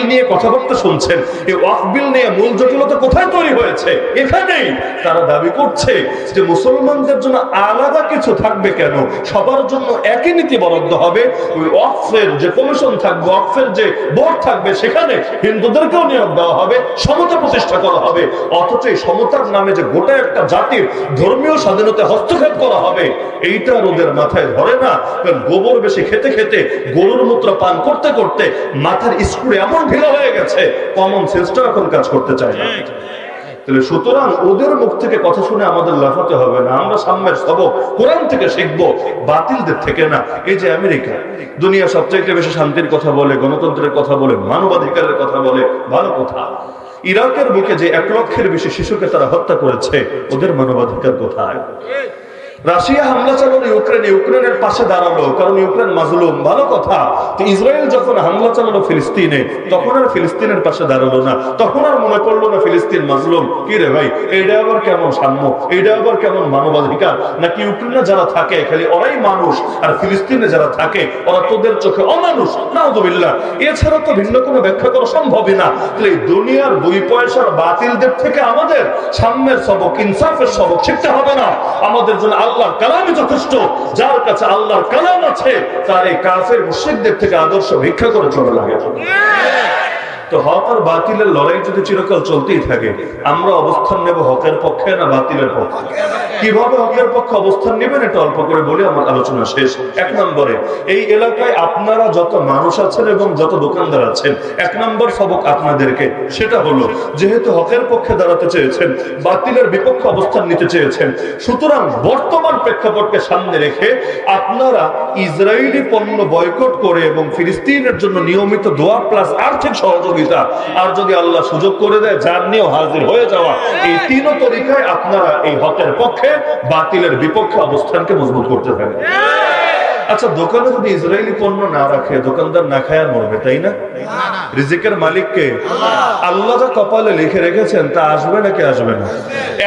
বিল নিয়ে কথাবার্তা শুনছেন। এই ওয়াকফ নিয়ে মূল জটিলতা কোথায় তৈরি হয়েছে? এখানেই তারা দাবি করছে যে মুসলমানদের জন্য আলাদা কিছু থাকবে কেন? সবার জন্য একই নীতি বরাদ্দ হবে। ওই ওয়াকফের যে কমিশন থাকবে, ওয়াকফের যে বোর্ড থাকবে, সেখানে হিন্দুদেরকেও নিয়োগ দেওয়া হবে, সমতা প্রতিষ্ঠা করা হবে। অথচ এই সমতার নামে যে গোটা একটা জাতির ধর্মীয় স্বাধীনতা হস্তক্ষেপ করা হবে, এইটা ওদের মাথায় ধরে না। গোবর বেশি খেতে খেতে গরুর মূত্র পান করতে করতে মাথার স্ক্রু এমন ঢিলা হয়ে গেছে। কমন সেন্সটা এখন কাজ করতে চায় না। তাহলে সুতরাং ওদের মুখ থেকে কথা শুনে আমাদের লাফাতে হবে না। আমরা সবক কোরআন থেকে শিখব বাতিলদের থেকে না। এই যে আমেরিকা দুনিয়া সবচাইতে বেশি শান্তির কথা বলে গণতন্ত্রের কথা বলে মানবাধিকারের কথা বলে ভালো কথা। ইরাকের বুকে যে এক লক্ষের বেশি শিশুকে তারা হত্যা করেছে ওদের মানবাধিকার কোথায়? রাশিয়া হামলা চালানো ইউক্রেন, ইউক্রেনের পাশে দাঁড়াল। কারণ ইউক্রেন মাজলুম, ভালো কথা। তো ইসরায়েল যখন হামলা চালানো ফিলিস্তিনে, তখন আর ফিলিস্তিনের পাশে দাঁড়াল না। তখন আর মনে পড়ল না ফিলিস্তিন মাজলুম। কি রে ভাই, এইটা আবার কেমন সাম্য? এইটা আবার কেমন মানবাধিকার? নাকি ইউক্রেনে যারা থাকে, খালি ওরাই মানুষ, আর ফিলিস্তিনে যারা থাকে, ওরা তোদের চোখে অমানুষ? নাউদুবিল্লাহ এছাড়া তো ভিন্ন কোনো ব্যাখ্যা করা সম্ভবই না। তাহলে দুনিয়ার দুই পয়সার বাতিলদের থেকে আমাদের সাম্যের সবক, ইনসাফের সবক শিখতে হবে না। আমাদের জন্য আল্লাহর কালামে যথেষ্ট। যার কাছে আল্লাহর কালাম আছে, তার এই কাফের মুশরিকদের থেকে আদর্শ ভিক্ষা করে চলে লাগে। তো হক আর বাতিলের লড়াই যদি চিরকাল চলতেই থাকে, আমরা অবস্থান নেব হকের পক্ষে না বাতিলের পক্ষে? কীভাবে হকের পক্ষে অবস্থান নেবেন এটা অল্প করে বলে আমার আলোচনা শেষ। এক নম্বরে, এই এলাকায় আপনারা যত মানুষ আছেন এবং যত দোকানদার আছেন, এক নম্বর সবক আপনাদেরকে, সেটা হলো, যেহেতু হকের পক্ষে দাঁড়াতে চেয়েছেন, বাতিলের বিপক্ষে অবস্থান নিতে চেয়েছেন, সুতরাং বর্তমান প্রেক্ষাপটকে সামনে রেখে আপনারা ইসরায়েলি পণ্য বয়কট করে এবং ফিলিস্তিনের জন্য নিয়মিত দোয়া প্লাস আর্থিক সহযোগিতা। আর যদি আল্লাহ সুযোগ করে দেয়, যার নিয়েও হাজির হয়ে যাওয়া, এই তিনও তরিকায় আপনারা এই হকের পক্ষে বাতিলের বিপক্ষে অবস্থানকে মজবুত করতে থাকেন আচ্ছা দোকানে যদি ইসরায়েলি পণ্য না রাখে দোকানদার না খায় আর মরবে তাই না? রিজিকের মালিককে আল্লাহ। যা কপালে লিখে রেখেছেন তা আসবে নাকি আসবে না?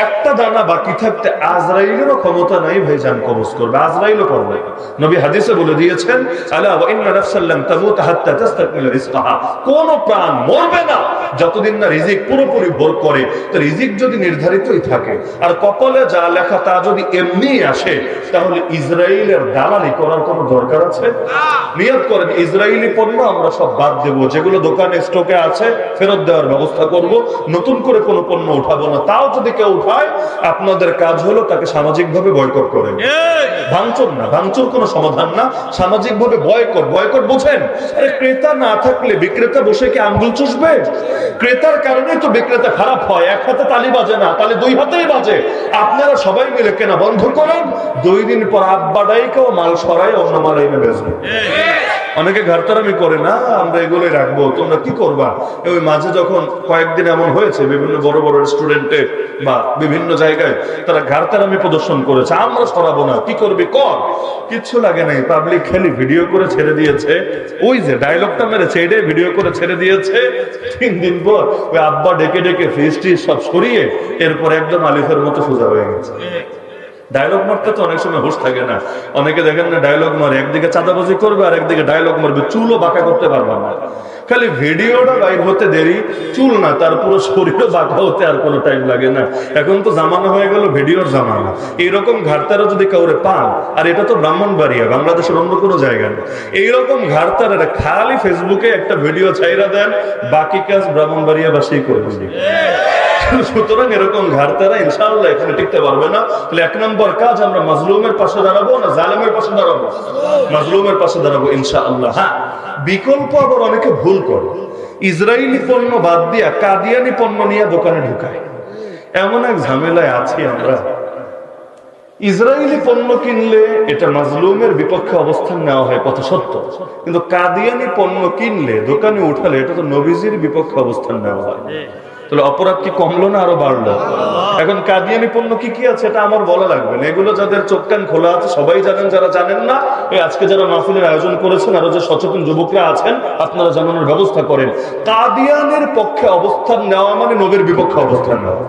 একটা দানা বাকি থাকতে আজরাইলেরও ক্ষমতা নাই ভাই জান কবজ করবে। আজরাইলও করবে। নবী হাদিসে বলে দিয়েছেন আলা ওয়া ইন্না নাফসাল্লাম তামুত হাত্তা তাস্তাকমিল রিজকাহা। কোন প্রাণ মরবে না যতদিন না রিজিক পুরোপুরি ভোর করে। তো রিজিক যদি নির্ধারিতই থাকে আর কপালে যা লেখা তা যদি এমনি আসে তাহলে ইসরায়েলের দালালি করার কোনো দরকার আছে। নিয়ত করেন ইসরায়েলি পণ্য আমরা সব বাদ দেব। যেগুলো দোকানে, স্টকে আছে, ফেরত দেওয়ার ব্যবস্থা করব। নতুন করে কোনো পণ্য উঠাবো না। তাও যদি কেউ উঠায়, আপনাদের কাজ হলো তাকে সামাজিকভাবে বয়কট করেন। ভাঙচুর না, ভাঙচুর কোনো সমাধান না। সামাজিক ভাবে বয়কট। বয়কট বোঝেন, আরে ক্রেতা না থাকলে বিক্রেতা বসে কি আঙ্গুল চুষবে? ক্রেতার কারণেই তো বিক্রেতা খারাপ হয়। এক হাতে তালি বাজে না তাহলে দুই হাতেই বাজে। আপনারা সবাই মিলে কেনা বন্ধ করেন। দুই দিন পর আব্বাডাই কেউ মাল সরাই অন্য মাল এনে বেচবে অনেকে ঘাটতারামি করে, না, আমরা এগুলোই রাখব, তোমরা কি করবা? ওই মাঝে যখন কয়েকদিন এমন হয়েছে, বিভিন্ন বড় বড় রেস্টুরেন্টে বা বিভিন্ন জায়গায় তারা ঘাটতারামি প্রদর্শন করেছে, আমরা সরাবো না, কি করবি, কর। কিচ্ছু লাগে নাই পাবলিক খালি ভিডিও করে ছেড়ে দিয়েছে। ওই যে ডায়লগটা মেরেছে, এটাই ভিডিও করে ছেড়ে দিয়েছে। তিন দিন পর ওই আব্বা ডেকে ডেকে ফিস্টি সব সরিয়ে, এরপর একদম আলিফের মতো সোজা হয়ে গেছে। ডায়লগ মারতে তো অনেক সময় হুশ থাকে না। অনেকে দেখেন না ডায়লগ মারে, একদিকে চাঁদাবাজি করবে আর একদিকে ডায়লগ মারবে, চুলও বাঁকা করতে পারবে না। খালি ভিডিওটা বাইর হতে দেরি, চুল না, তার পুরো শরীরও বাঁকা হতে আর কোনো টাইম লাগে না। এখন তো জামানা হয়ে গেল, ভিডিওর জামানা। এইরকম ঘাটতারা যদি কাউরে পান, আর এটা তো ব্রাহ্মণবাড়িয়া, বাংলাদেশের অন্য কোনো জায়গা নেই এইরকম ঘাটতারা খালি ফেসবুকে একটা ভিডিও ছাইরা দেন, বাকি কাজ ব্রাহ্মণবাড়িয়া বাসেই করে দিবে সুতরাং এরকম ঘাড়তারা ইনশাআল্লাহ এখানে টিকতে পারবে না। তাহলে এক নম্বর কাজ আমরা মাজলুমের পাশে দাঁড়াবো না জালেমের পাশে দাঁড়াবো? মাজলুমের পাশে দাঁড়াবো ইনশাআল্লাহ। হ্যাঁ বিকল্প আবার অনেকে ভুল করে। ইসরায়েলি পণ্য বাদ দিয়া কাদিয়ানি পণ্য নিয়ে দোকানে ঢুকায়। এমন এক ঝামেলায় আছি আমরা। ইসরায়েলি পণ্য কিনলে এটা মাজলুমের বিপক্ষে অবস্থান নেওয়া হয়, কথা সত্য। কিন্তু কাদিয়ানি পণ্য কিনলে, দোকানে উঠালে এটা তো নবীজির বিপক্ষে অবস্থান নেওয়া হয়। তাহলে অপরাধ কি কমলো না আরও বাড়লো? এখন কাদিয়ানি পণ্য কি কি আছে এটা আমার বলা লাগবে না। এগুলো যাদের চোখ কান খোলা আছে সবাই জানেন যারা জানেন না এই আজকে যারা মাহফিলের আয়োজন করেছেন আরও যে সচেতন যুবকরা আছেন আপনারা জানানোর ব্যবস্থা করেন। কাদিয়ানের পক্ষে অবস্থান নেওয়া মানে নবীর বিপক্ষে অবস্থান নেওয়া।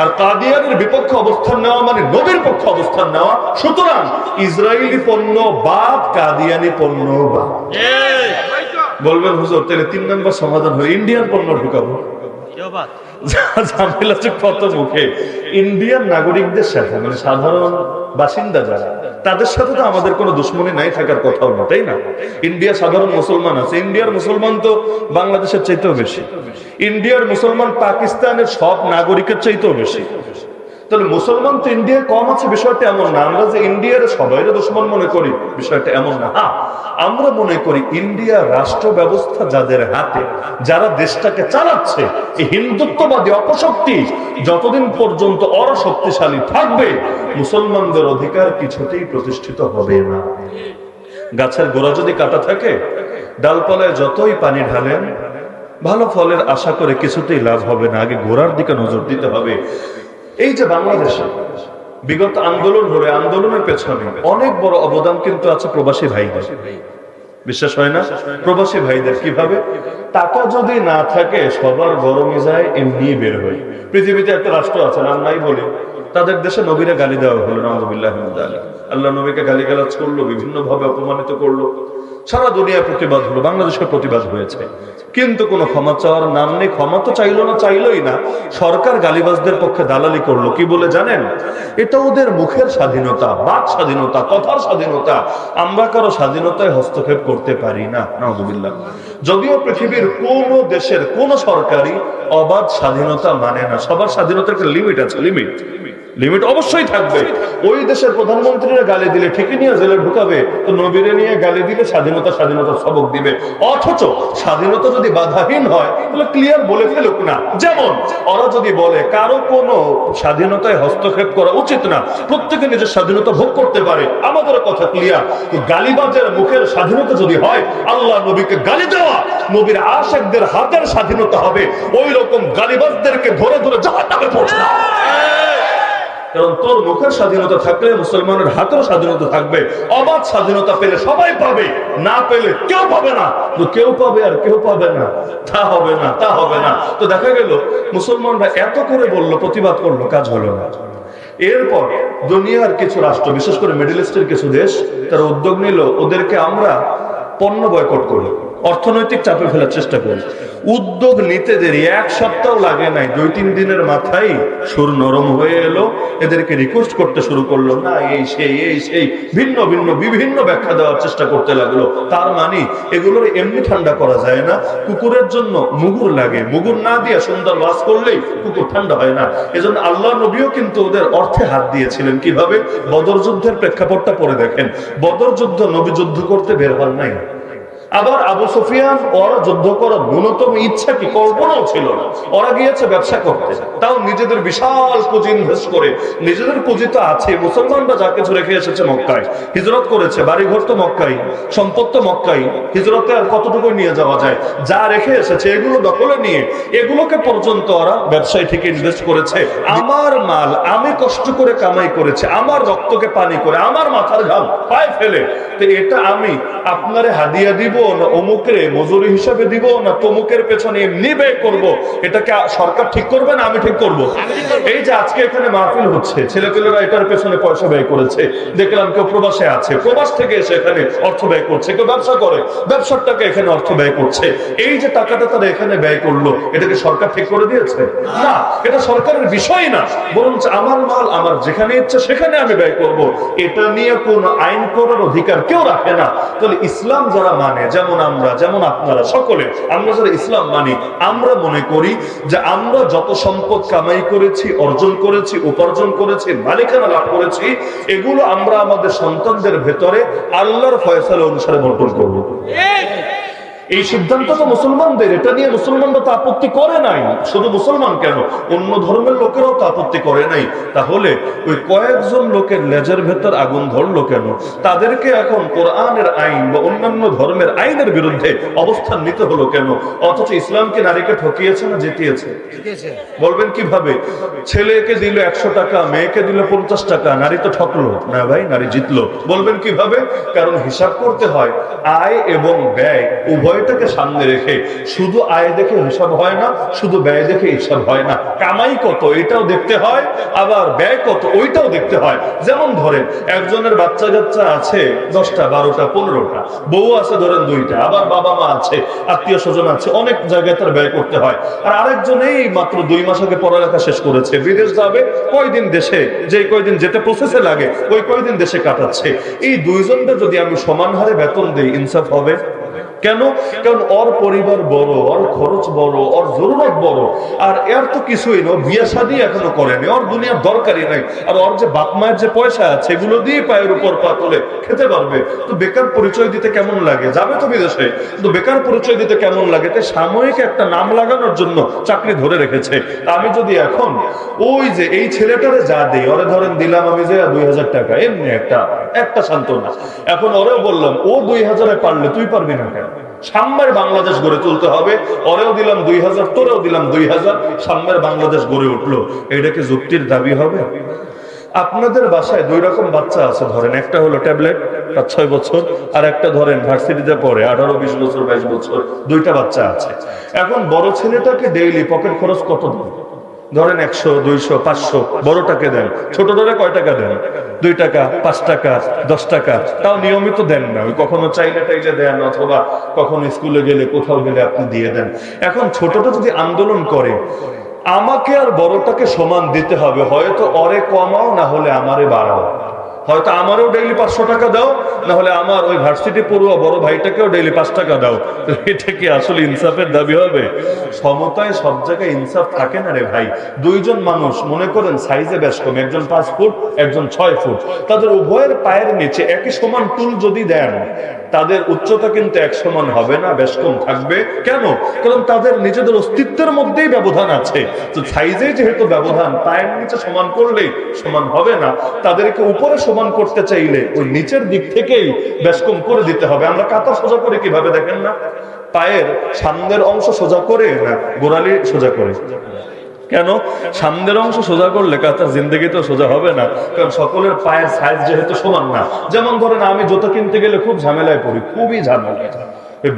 আর কাদিয়ানের বিপক্ষে অবস্থান নেওয়া মানে নবীর পক্ষে অবস্থান নেওয়া। সুতরাং ইসরায়েলি পণ্য বাদ কাদিয়ানি পণ্য বাদ। বলবেন হুজুর তাহলে তিন নম্বর সমাধান হয়ে ইন্ডিয়ান পণ্য ঢুকাবো। মানে বাসিন্দা যারা, তাদের সাথে তো আমাদের কোনো নাই থাকার কথাও তাই না? সাধারণ মুসলমান আছে। ইন্ডিয়ার মুসলমান তো বাংলাদেশের চাইতেও বেশি। ইন্ডিয়ার মুসলমান পাকিস্তানের সব নাগরিকের চাইতেও বেশি। তাহলে মুসলমান তো ইন্ডিয়ায় কম আছে, বিষয়টা এমন না। আমরা যে ইন্ডিয়ার সবাই দুশ্মন মনে করি, বিষয়টা এমন না। হ্যাঁ আমরা মনে করি ইন্ডিয়ার রাষ্ট্র ব্যবস্থা যাদের হাতে, যারা দেশটাকে চালাচ্ছে হিন্দুত্ববাদী অপশক্তি যতদিন পর্যন্ত অরা শক্তিশালী থাকবে, মুসলমানদের অধিকার কিছুতেই প্রতিষ্ঠিত হবে না। গাছের গোড়া যদি কাটা থাকে, ডালপালায় যতই পানি ঢালেন, ভালো ফলের আশা করে কিছুতেই লাভ হবে না। আগে গোড়ার দিকে নজর দিতে হবে। এই যে বাংলাদেশে বিগত আন্দোলন হলে আন্দোলনের পেছনে অনেক বড় অবদান কিন্তু আছে প্রবাসী ভাইদের। বিশ্বাস হয় না? প্রবাসী ভাইদের কীভাবে? টাকা যদি না থাকে, সবার গরমে যায়, এমনি বের হয়। পৃথিবীতে একটা রাষ্ট্র আছে, নাম নাই বলে। তাদের দেশে নবীরা গালি দেওয়া হলো নামদুবিল্লাহ আল্লাহ নবীকে গালি গালাজ করল বিভিন্ন ভাবে অপমানিত করল। সারা দুনিয়া প্রতিবাদ হলো বাংলাদেশকে প্রতিবাদ হয়েছে। কিন্তু কোনো ক্ষমা চাওয়ার নাম নেই, ক্ষমা তো চাইলো না, চাইলোই না। সরকার গালিবাজদের পক্ষে দালালি করল, কি বলে জানেন? এটা ওদের মুখের স্বাধীনতা, বাক স্বাধীনতা, কথার স্বাধীনতা। আমরা কারও স্বাধীনতায় হস্তক্ষেপ করতে পারি না, নাউজুবিল্লাহ। যদিও পৃথিবীর কোন দেশের কোন সরকারি অবাধ স্বাধীনতা মানে না, সবার স্বাধীনতার একটা লিমিট আছে লিমিট লিমিট অবশ্যই থাকবে। ওই দেশের প্রধানমন্ত্রীরা গালি দিলে ঠিকই নিয়ে জেলে ঢুকাবে, তো নবীরে নিয়ে গালি দিলে স্বাধীনতা স্বাধীনতা সবক দিবে। অথচ স্বাধীনতা যদি বাধাহীন হয়, তাহলে ক্লিয়ার বলে ফেলুক না। যেমন, ওরা যদি বলে কারও কোনো স্বাধীনতায় হস্তক্ষেপ করা উচিত না, প্রত্যেকে নিজের স্বাধীনতা ভোগ করতে পারে আমাদের কথা ক্লিয়ার গালিবাজের মুখের স্বাধীনতা যদি হয়, আল্লাহ নবীকে গালি দেওয়া নবীর আশেকদের হাতের স্বাধীনতা হবে। ওই রকম গালিবাজদেরকে ধরে ধরে জাহান্নামে পৌঁছানো কারণ তোর মুখের স্বাধীনতা থাকলে মুসলমানের হাতের স্বাধীনতা থাকবে। অবাধ স্বাধীনতা পেলে সবাই পাবে, না পেলে কেউ পাবে না। তো কেউ পাবে আর কেউ পাবে না। তা হবে না, তা হবে না। তো দেখা গেল, মুসলমানরা এত করে বলল, প্রতিবাদ করল, কাজ হলো না। এরপর দুনিয়ার কিছু রাষ্ট্র, বিশেষ করে মিডল ইস্টের কিছু দেশ, তারা উদ্যোগ নিল, ওদেরকে আমরা পণ্য বয়কট করি অর্থনৈতিক চাপে ফেলার চেষ্টা করি উদ্যোগ নিতে দেরি, এক সপ্তাহ লাগে নাই, দুই তিন দিনের মাথায় সুর নরম হয়ে এলো, এদেরকে রিকোয়েস্ট করতে শুরু করল, না, এই সেই এই সেই, ভিন্ন ভিন্ন, বিভিন্ন ব্যাখ্যা দেওয়ার চেষ্টা করতে লাগল। তার মানে এগুলোর এমনি ঠান্ডা করা যায় না। কুকুরের জন্য মুগুর লাগে। মুগুর না দিয়ে সুন্দর বাস করলেই কুকুর ঠান্ডা হয় না। এজন্য আল্লাহ নবীও কিন্তু ওদের অর্থে হাত দিয়েছিলেন। কীভাবে? বদর যুদ্ধের প্রেক্ষাপটটা পরে দেখেন। বদর যুদ্ধ নবী যুদ্ধ করতে বের হন নাই। আবার আবু সুফিয়ান, ওরা যুদ্ধ করার ন্যূনতম ইচ্ছা কি? কল্পনাও ছিল না। ওরা গিয়েছে ব্যবসা করতে। তাও নিজেদের বিশাল পুঁজি ইনভেস্ট করে। নিজেদের পুঁজি তো আছে। মুসলমানরা যা কিছু রেখে এসেছে মক্কায়। হিজরত করেছে। বাড়িঘর তো মক্কাই। সম্পদ তো মক্কাই। হিজরতে আর কতটুকু নিয়ে যাওয়া যায়? যা রেখে এসেছে, এগুলো দখলে নিয়ে, এগুলোকে পর্যন্ত ওরা ব্যবসায় থেকে ইনভেস্ট করেছে। আমার মাল আমি কষ্ট করে কামাই করেছে। আমার রক্তকে পানি করে, আমার মাথার ঘাম পায়ে ফেলে। তো এটা আমি আপনারে হাদিয়া দিব না অমুকের মজুরি হিসাবে দিব না তমুকের পেছনে এমনি ব্যয় করব? এটাকে সরকার ঠিক করবে না আমি ঠিক করব? এই যে আজকে এখানে মাহফিল হচ্ছে ছেলেপেলেরা এটার পেছনে পয়সা ব্যয় করেছে। দেখলাম কেউ প্রবাসে আছে প্রবাস থেকে এসে এখানে অর্থ ব্যয় করছে কেউ ব্যবসা করে ব্যবসার টাকা এখানে অর্থ ব্যয় করছে। এই যে টাকাটা তারা এখানে ব্যয় করল এটাকে সরকার ঠিক করে দিয়েছে? না এটা সরকারের বিষয় না। বরঞ্চ আমার মাল আমার যেখানে ইচ্ছে সেখানে আমি ব্যয় করব। এটা নিয়ে কোন আইন করার অধিকার কেউ রাখে না। তাহলে ইসলাম যারা মানে যেমন আমরা, যেমন আপনারা সকলে, আমরা যারা ইসলাম মানি, আমরা মনে করি যে আমরা যত সম্পদ কামাই করেছি, অর্জন করেছি, উপার্জন করেছি, মালিকানা লাভ করেছি, এগুলো আমরা আমাদের সন্তানদের ভেতরে আল্লাহর ফয়সালা অনুসারে বন্টন করব। এই সিদ্ধান্ত তো মুসলমানদের এটা নিয়ে মুসলমানরা তো আপত্তি করে নাই। শুধু মুসলমান কেন? অন্য ধর্মের লোকেরাও তো আপত্তি করে নাই। তাহলে ওই কয়েকজন লোকের লেজের ভেতর আগুন ধরলো কেন? তাদেরকে এখন কোরআনের আইন বা অন্যান্য ধর্মের আইনের বিরুদ্ধে অবস্থান নিতে হলো কেন? অথচ ইসলামকে নারীকে ঠকিয়েছে না জিতিয়েছে। বলবেন কীভাবে? ছেলেকে দিল একশো টাকা মেয়েকে দিল পঞ্চাশ টাকা নারী তো ঠকলো। না ভাই নারী জিতলো। বলবেন কীভাবে? কারণ হিসাব করতে হয় আয় এবং ব্যয় উভয় উভয়টাকে সামনে রেখে শুধু আয় দেখে হিসাব হয় না, শুধু ব্যয় দেখে হিসাব হয় না। কামাই কত, এটাও দেখতে হয়, আবার ব্যয় কত, ওইটাও দেখতে হয়। যেমন ধরেন, একজনের বাচ্চা কাচ্চা আছে দশটা, বারোটা, পনেরোটা, বউ আছে ধরেন দুইটা, আবার বাবা মা আছে আত্মীয় স্বজন আছে, অনেক জায়গায় তার ব্যয় করতে হয়। আর আরেকজন এই মাত্র দুই মাস আগে পড়ালেখা শেষ করেছে, বিদেশ যাবে, কয়দিন দেশে যে কয়দিন যেতে প্রসেসে লাগে, ওই কয়দিন দেশে কাটাচ্ছে। এই দুইজনকে যদি আমি সমান হারে বেতন দিই, ইনসাফ হবে? কেন? কারণ ওর পরিবার বড়, ওর খরচ বড়, ওর জরুরত বড়। আর এর তো কিছুই না বিয়ে শাদী এখনও করেনি, ওর দুনিয়ার দরকারই নাই। আর ওর যে বাপ মায়ের যে পয়সা আছে, এগুলো দিয়ে পায়ের উপর পা তুলে খেতে পারবে। তো বেকার পরিচয় দিতে কেমন লাগে? যাবে তো বিদেশে। তো বেকার পরিচয় দিতে কেমন লাগে? তাই সাময়িক একটা নাম লাগানোর জন্য চাকরি ধরে রেখেছে। আমি যদি এখন ওই যে এই ছেলেটারে যা দিই, ওরে ধরেন দিলাম আমি যে দুই হাজার টাকা, এমনি একটা একটা সান্ত্বনা। এখন ওরেও বললাম, ও দুই হাজারে পারলে তুই পারবি না কেন? সাম্যের বাংলাদেশ গড়ে তুলতে হবে। ওরেও দিলাম দুই হাজার, তোরেও দিলাম দুই হাজার। সাম্যের বাংলাদেশ গড়ে উঠল। এটা কি যুক্তির দাবি হবে? আপনাদের বাসায় দুই রকম বাচ্চা আছে, ধরেন। একটা হলো ট্যাবলেট, তার ছয় বছর। আর একটা ধরেন, ভার্সিটিতে পড়ে, আঠারো, বিশ বছর, বাইশ বছর। দুইটা বাচ্চা আছে। এখন বড় ছেলেটাকে ডেইলি পকেট খরচ কত দেন? ধরেন একশো, দুইশো, পাঁচশো, বড়টাকে দেন। ছোট ছোটটারে কয় টাকা দেন? দুই টাকা, পাঁচ টাকা, দশ টাকা। তাও নিয়মিত দেন না। ওই কখনো চাইলে যে দেন অথবা কখনো স্কুলে গেলে কোথাও গেলে আপনি দিয়ে দেন। এখন ছোটটা যদি আন্দোলন করে, আমাকে আর বড়টাকে সমান দিতে হবে, হয়তো অরে কমাও, না হলে আমারে বাড়াও। হয়তো আমারও ডেইলি পাঁচশো টাকা দাও না হলে আমার ওই ভার্সিটি পড়ুয়া বড় ভাইটাকেও ডেইলি পাঁচ টাকা দাও। এটা কি আসলে ইনসাফের দাবি হবে? সমতায় সব জায়গায় ইনসাফ থাকে না রে ভাই। দুইজন মানুষ, মনে করেন সাইজে বেশ কম, একজন পাঁচ ফুট, একজন ছয় ফুট। তাদের উভয়ের পায়ের নিচে একই সমান টুল যদি দেন তাদের উচ্চতা কিন্তু এক সমান হবে না, বেশ কম থাকবে। কেন? কারণ তাদের নিজেদের অস্তিত্বের মধ্যেই ব্যবধান আছে। তো সাইজে যেহেতু ব্যবধান, পায়ের নিচে সমান করলেই সমান হবে না। তাদেরকে উপরে সমান করতে চাইলে ওই নিচের দিক থেকেই বেশ কম করে দিতে হবে। আমরা কাতা সোজা করে কীভাবে দেখেন না? পায়ের সামনের অংশ সোজা করে না, গোড়ালি সোজা করে? কেন? সামনের অংশ সোজা করলে তার জিন্দগি তো সোজা হবে না। কারণ সকলের পায়ের সাইজ যেহেতু সমান না। যেমন ধরেন আমি জুতো কিনতে গেলে খুব ঝামেলায় পড়ি, খুবই ঝামেলায়।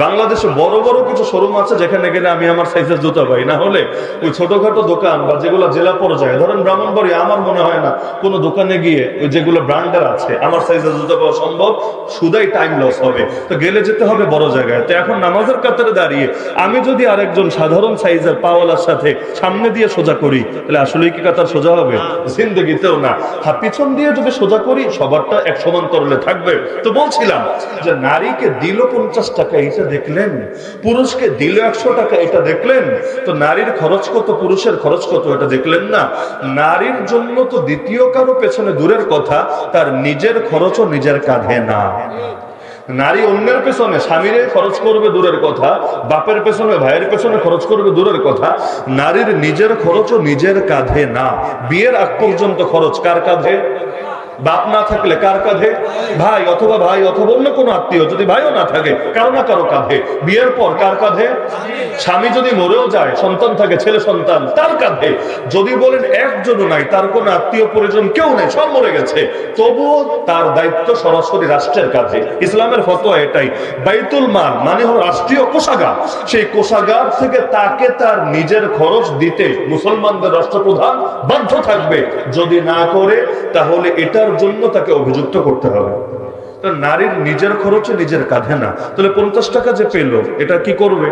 বাংলাদেশে বড় বড় কিছু শোরুম আছে যেখানে গেলে আমি আমার সাইজের জুতা পাই। না হলে ওই ছোটখাটো দোকান বা যেগুলো জেলা পর্যায়ে, ধরেন ব্রাহ্মণবাড়ি আমার মনে হয় না কোনো দোকানে গিয়ে ওই যেগুলো ব্র্যান্ডের আছে, আমার সাইজের জুতা পাওয়া সম্ভব শুধাই টাইম লস হবে। তো গেলে যেতে হবে বড় জায়গায়। তো এখন নামাজের কাতারে দাঁড়িয়ে আমি যদি আরেকজন সাধারণ সাইজের পাওয়ালার সাথে সামনে দিয়ে সোজা করি, তাহলে আসলেই কি কাতার সোজা হবে? জিন্দগিতেও না। হা পিছন দিয়ে যদি সোজা করি, সবারটা এক সমান করলে থাকবে। তো বলছিলাম যে নারীকে দিল পঞ্চাশ টাকা এটা দেখলেন, পুরুষকে দিল একশো টাকা, এটা দেখলেন? তো নারীর খরচ কত? পুরুষের খরচ কত? এটা দেখলেন না? নারীর জন্য তো দ্বিতীয় কারও পেছনে দূরের কথা, তার নিজের খরচও নিজের কাঁধে না। নারী অন্যের পেছনে স্বামীরে খরচ করবে দূরের কথা, বাপের পেছনে, ভাইয়ের পেছনে খরচ করবে দূরের কথা, নারীর নিজের খরচও নিজের কাঁধে না। বিয়ের আগ পর্যন্ত খরচ কার কাঁধে? বাপ না থাকলে কার কাঁধে? ভাই অথবা ভাই অথবা অন্য কোনো আত্মীয় যদি ভাইও না থাকে, কারও না কারও কাঁধে। বিয়ের পর কার কাঁধে? স্বামী যদি মরেও যায়, সন্তান থাকে, ছেলে সন্তান, তার কাঁধে। যদি বলেন একজনও নাই, তার কোন আত্মীয় পরিজন কেউ নেই, সব মরে গেছে। তবুও তার দায়িত্ব সরাসরি রাষ্ট্রের কাঁধে। ইসলামের ফতোয়া এটাই। বাইতুল মাল মানে হলো রাষ্ট্রীয় কোষাগার। সেই কোষাগার থেকে তাকে তার নিজের খরচ দিতে মুসলমানদের রাষ্ট্রপ্রধান বাধ্য থাকবে। যদি না করে, তাহলে এটার জন্য তাকে অভিযুক্ত করতে হবে। নারীর নিজের খরচে নিজের কাঁধে না। তাহলে পঞ্চাশ টাকা যে পেল, এটা কি করবে?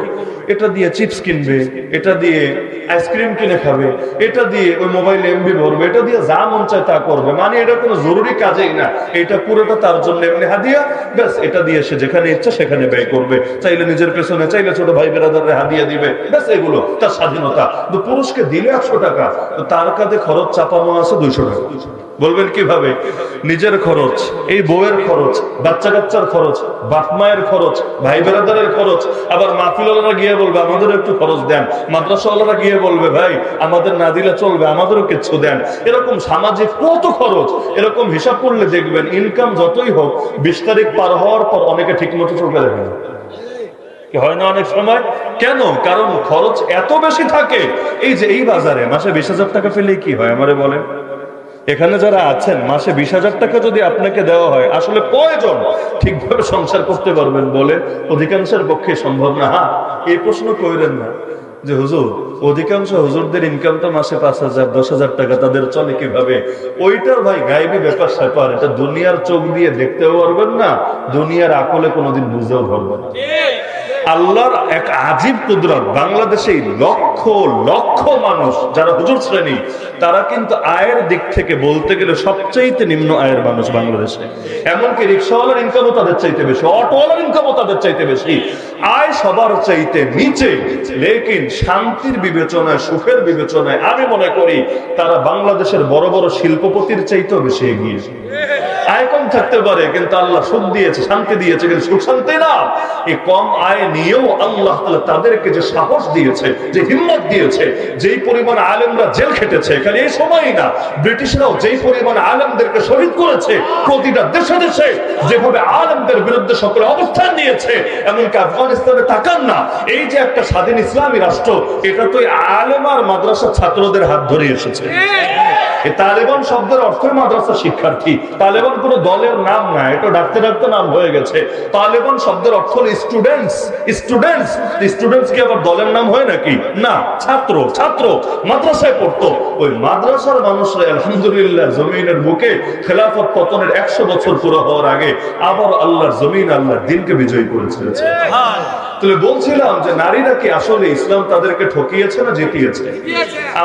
এটা দিয়ে চিপস কিনবে, এটা দিয়ে আইসক্রিম কিনে খাবে, এটা দিয়ে ওই মোবাইল এমবি ভরবে, এটা দিয়ে যা মন চায় তা করবে। মানে এটা কোনো জরুরি কাজেই না। এটা পুরোটা তার জন্য এমনি হাদিয়া, ব্যাস, এটা দিয়ে সে যেখানে ইচ্ছা সেখানে ব্যয় করবে। চাইলে নিজের পেছনে, চাইলে ছোট ভাই বেড়াদারে হাদিয়া দিবে। ব্যাস, এগুলো, তার স্বাধীনতা। তো পুরুষকে দিলে একশো টাকা তার কাঁধে খরচ চাপানো আছে দুইশো টাকা। বলবেন কীভাবে? নিজের খরচ, এই বউয়ের খরচ বাচ্চা কাচ্চার খরচ বাপ মায়ের খরচ ভাই বেড়াদারের খরচ। আবার মাহফিলওয়ালারা গিয়ে বলবে আমাদের একটু খরচ দেন। মাদ্রাসাওয়ালারা গিয়ে বলবে, ভাই, আমাদের না দিলে চলবে, আমাদেরও কিছু দেন। এরকম সামাজিক কত খরচ? এরকম হিসাব করলে দেখবেন ইনকাম যতই হোক, বিশ তারিখ পার হওয়ার পর অনেকে ঠিক মতো চলতে দেখে হয় না অনেক সময়? কেন? কারণ খরচ এত বেশি থাকে। এই যে এই বাজারে মাসে বিশ হাজার টাকা পেলেই কি হয়? আমারে বলেন। এখানে যারা আছেন, মাসে বিশ হাজার টাকা যদি আপনাকে দেওয়া হয়, আসলে প্রয়োজন। ঠিকভাবে সংসার করতে পারবেন বলে অধিকাংশের পক্ষে সম্ভব না। হ্যাঁ এই প্রশ্ন কইরেন না যে, হুজুর, অধিকাংশ হুজুরদের ইনকাম তো মাসে পাঁচ হাজার, দশ হাজার টাকা, তাদের চলে কীভাবে? ওইটার ভাই গাইবি ব্যাপার স্যাপার, এটা দুনিয়ার চোখ দিয়ে দেখতেও পারবেন না, দুনিয়ার আকলে কোনোদিন বুঝতেও পারবেন না। আল্লাহর এক আজীব কুদরত। বাংলাদেশে লক্ষ লক্ষ মানুষ যারা হুজুর শ্রেণি, তারা কিন্তু আয়ের দিক থেকে বলতে গেলে সবচাইতে নিম্ন আয়ের মানুষ বাংলাদেশে। এমনকি রিক্সাওয়ালার ইনকামও তাদের চাইতে বেশি, অটোওয়ালার ইনকামও তাদের চাইতে বেশি। আয় সবার চাইতে নিচে, লেকিন শান্তির বিবেচনায়, সুখের বিবেচনায় আমি মনে করি, তারা বাংলাদেশের বড় বড় শিল্পপতির চাইতেও বেশি এগিয়ে আয় থাকতে পারে, কিন্তু আল্লাহ সুখ দিয়েছে, শান্তি দিয়েছে, কিন্তু সুখ শান্তি না। এই কম আয় নিয়েও আল্লাহ তাদেরকে যে সাহস দিয়েছে, যে হিম্মত দিয়েছে, যেই পরিমাণ আলেমরা জেল খেটেছে, খালি এই সময়ই না, ব্রিটিশরাও যেই পরিমাণ আলেমদেরকে শহীদ করেছে, প্রতিটা দেশে দেশে যেভাবে আলেমদের বিরুদ্ধে সকলে অবস্থান নিয়েছে, এমনকি আফগানিস্তানে তাকান না, এই যে একটা স্বাধীন ইসলামী রাষ্ট্র, এটা তো এই আলেম আর মাদ্রাসার ছাত্রদের হাত ধরে এসেছে। তালেবান শব্দের অর্থ মাদ্রাসা শিক্ষার্থী। তালেবান কোনো দলের নাম না, এটা ডাকতে ডাকতে নাম হয়ে গেছে। তালেবান শব্দের অর্থ হলো স্টুডেন্টস স্টুডেন্টস স্টুডেন্টস কি আবার দলের নাম হয় নাকি? না, ছাত্র ছাত্র। মাদ্রাসায় পড়তো। ওই মাদ্রাসার মানুষরা আলহামদুলিল্লাহ জমিনের বুকে খেলাফত পতনের একশো বছর পুরো হওয়ার আগে আবার আল্লাহর জমিন, আল্লাহর দিনকে বিজয়ী করে ছেড়েছে। তাহলে বলছিলাম যে নারীরা কি আসলে ইসলাম তাদেরকে ঠকিয়েছে না জিতিয়েছে?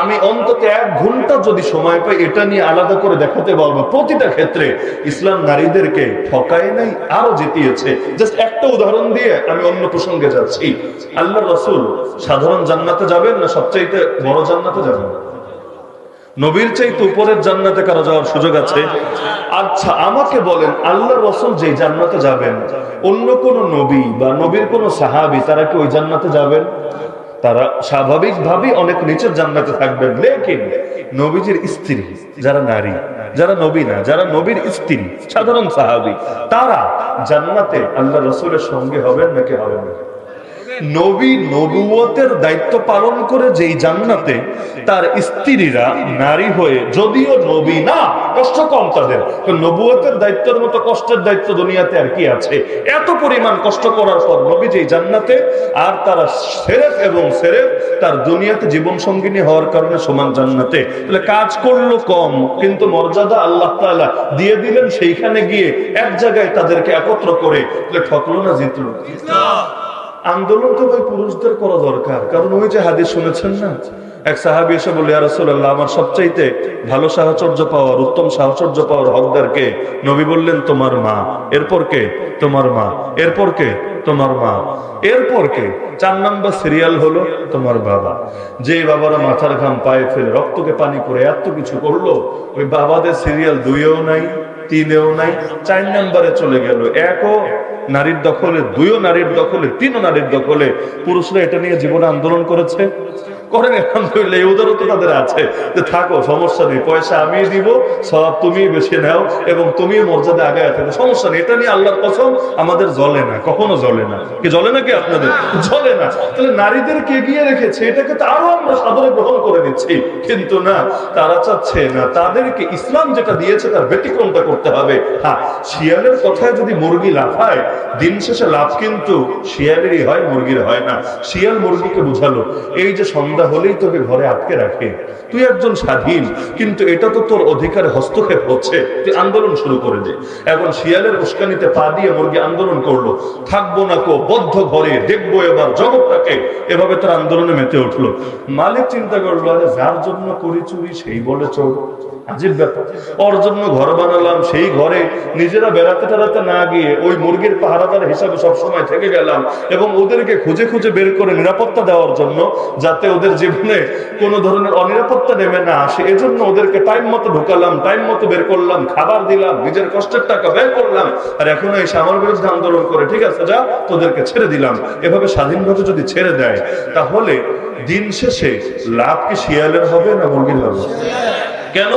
আমি অন্তত এক ঘণ্টা যদি সময় পাই এটা নিয়ে আলাদা করে দেখাতে পারব। প্রতিটা ক্ষেত্রে ইসলাম নারীদেরকে ঠকায় নাই আরও জিতিয়েছে। জাস্ট একটা উদাহরণ দিয়ে আমি অন্য প্রসঙ্গে যাচ্ছি। আল্লাহ রসুল সাধারণ জান্নাতে যাবেন না সবচাইতে বড় জান্নাতে যাবেন? নবীর চাইতে উপরের জান্নাতে কারও যাওয়ার সুযোগ আছে? আচ্ছা আমাকে বলেন আল্লাহ রসুল যে জান্নাতে যাবেন অন্য কোন নবী বা নবীর কোন সাহাবি, তারা কি ওই জান্নাতে যাবেন? তারা স্বাভাবিকভাবেই অনেক নিচের জান্নাতে থাকবেন। লেকিন নবীজির স্ত্রী, যারা নারী, যারা নবী না, যারা নবীর স্ত্রী, সাধারণ সাহাবি, তারা জান্নাতে আল্লাহ রসুলের সঙ্গে হবেন নাকি হবেন না? নবী নবুয়তের দায়িত্ব পালন করে যেই জান্নাতে তার স্ত্রীরা নারী হয়ে, যদিও নবী না, কষ্ট কম তাদের। নবুয়তের দায়িত্বের মতো কষ্টের দায়িত্ব দুনিয়াতে আর কি আছে? এত পরিমাণ কষ্ট করার পর নবী যেই জান্নাতে, আর তারা সেরেফ এবং সেরেফ তার দুনিয়াতে জীবন সঙ্গিনী হওয়ার কারণে সমান জান্নাতে। তাহলে কাজ করল কম, কিন্তু মর্যাদা আল্লাহ তাআলা দিয়ে দিলেন সেইখানে গিয়ে এক জায়গায় তাদেরকে একত্র করে, তাহলে ঠকলো না জিতলো। আন্দোলন তো ভাই পুরুষদের করা দরকার। কারণ ওই যে হাদিস শুনেছেন না, এক সাহাবি এসে বলে রাসূলুল্লাহ, আমার সবচাইতে ভালো সাহচর্য পাওয়ার, উত্তম সাহচর্য পাওয়ার হকদার কে? নবী বললেন, তোমার মা। এরপর কে? তোমার মা। এরপর কে? তোমার মা। এরপর কে? চার নাম্বার সিরিয়াল হলো তোমার বাবা। যে বাবারা মাথার ঘাম পায়ে ফেলে রক্তকে পানি করে এত কিছু করল, ওই বাবাদের সিরিয়াল দুইও নাই, তিনেও নাই, চার নাম্বারে চলে গেল। একও নারীর দখলে দুইও নারীর দখলে তিনও নারীর দখলে পুরুষরা এটা নিয়ে জীবনে আন্দোলন করেছে। করেন, আলহামদুলিল্লাহ উদারতা তাদের আছে। যে থাকো, সমস্যা নেই, পয়সা আমি দিব সব তুমি বেশি নাও এবং তুমি মর্যাদা আগে থাকো। সমস্যা নেই, এটা নিয়ে আল্লাহর কসম আমাদের জ্বলে না, কখনো জ্বলে না। কি জ্বলে না কি আপনাদের? জ্বলে না। তাহলে নারীদেরকে এগিয়ে রেখেছে? এটাকে তো আরও আমরা সাদরে গ্রহণ করে নিচ্ছি। কিন্তু না, তারা চাচ্ছে না, তাদেরকে ইসলাম যেটা দিয়েছে তার ব্যতিক্রমটা করতে হবে। হ্যাঁ শিয়ালের কথায় যদি মুরগি লাফায় দিন শেষে লাভ কিন্তু শিয়ালেরই হয়, মুরগির হয় না। শিয়াল মুরগিকে বুঝালো, এই যে সন্ধ্যা হলেই তোকে ঘরে আটকে রাখে। তুই একজন স্বাধীন, কিন্তু এটা তো তোর অধিকারে হস্তক্ষেপ হচ্ছে। তুই আন্দোলন শুরু করে দে। এখন শিয়ালের উস্কানিতে পা দিয়ে মুরগি আন্দোলন করল। থাকব না কো, বদ্ধ ঘরে, দেখব এবার জগৎটাকে। এভাবে তার আন্দোলনে মেতে উঠল। মালিক চিন্তা করল, আরে যার জন্য করি চুরি, সেই বলে চোর। আজীব ব্যাপার। ওর জন্য ঘর বানালাম, সেই ঘরে নিজেরা বেড়াতে টেড়াতে না গিয়ে ওই মুরগির পাহারাদার হিসাবে সবসময় থেকে গেলাম এবং ওদেরকে খুঁজে খুঁজে বের করে নিরাপত্তা দেওয়ার জন্য যাতে ওদের জীবনে কোনো ধরনের অনিরাপত্তা নেমে না আসে, এজন্য ওদেরকে টাইম মতো ঢুকালাম টাইম মতো বের করলাম, খাবার দিলাম, নিজের কষ্টের টাকা ব্যয় করলাম, আর এখন এই আমার বিরুদ্ধে আন্দোলন করে, ঠিক আছে, যা, তোদেরকে ছেড়ে দিলাম। এভাবে স্বাধীনভাবে যদি ছেড়ে দেয়, তাহলে দিন শেষে লাভ কি শিয়ালের হবে না মুরগির হবে? কেন?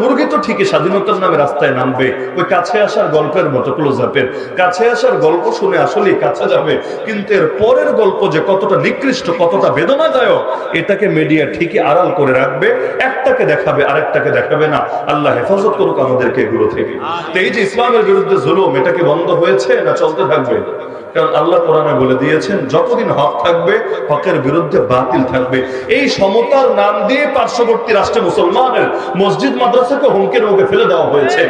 মুরগি তো ঠিকই স্বাধীনতার নামে রাস্তায় নামবে। ওই কাছে আসার গল্পের মতো ক্লোজ আপের কাছে আসার গল্প শুনে আসলেই কাছে যাবে। কিন্তু এর পরের গল্প যে কতটা নিকৃষ্ট, কতটা বেদনাদায়ক, এটাকে মিডিয়া ঠিকই আড়াল করে রাখবে। একটাকে দেখাবে, আরেকটাকে দেখাবে না। আল্লাহ হেফাজত করুক আমাদেরকে এগুলো থেকে। তো এই যে ইসলামের বিরুদ্ধে জুলুম, এটা কি বন্ধ হয়েছে না চলতে থাকবে? কারণ আল্লাহ কোরআনে বলে দিয়েছেন, যতদিন হক থাকবে, হকের বিরুদ্ধে বাতিল থাকবে। এই সমতার নাম দিয়ে পার্শ্ববর্তী রাষ্ট্রে মুসলমানের মসজিদ মাদ্রাসাকে হুমকির মুখে ফেলে দেওয়া হয়েছে।